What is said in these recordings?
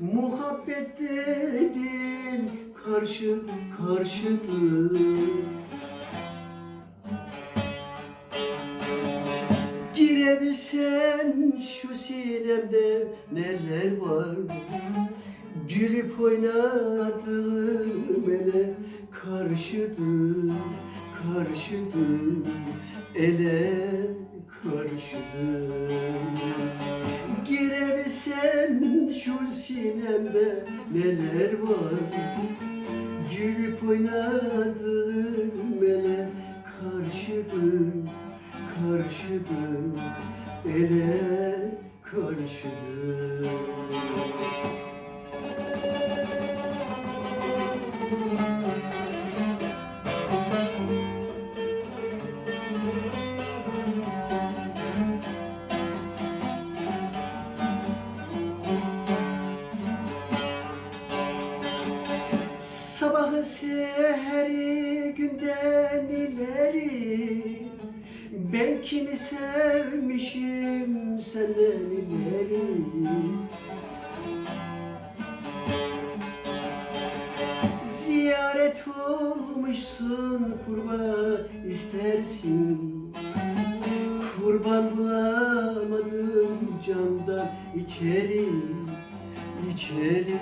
muhabbet dedin karşı karşıdır. Girebilsen şu sinemde neler var? Gülüp oynadığım ele karşıdır Karşıdır. Ele karşıdır Girebilsen şu sinemde neler var? Gülüp oynadığım ele karşıdır Karşıdır ele karşıdır Sabahı seheri günden ileri. Ben kimi sevmişim senden ileri. Ziyaret olmuşsun kurban istersin. Kurban bulamadım candan içeri içeri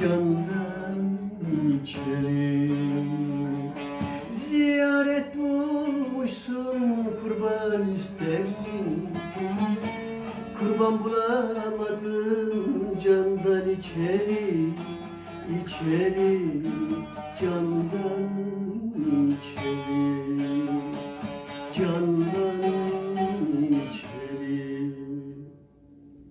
candan içeri Ziyaret bulmuşsun kurban istersin Kurban bulamadın candan içeri içeri candan içeri. Candan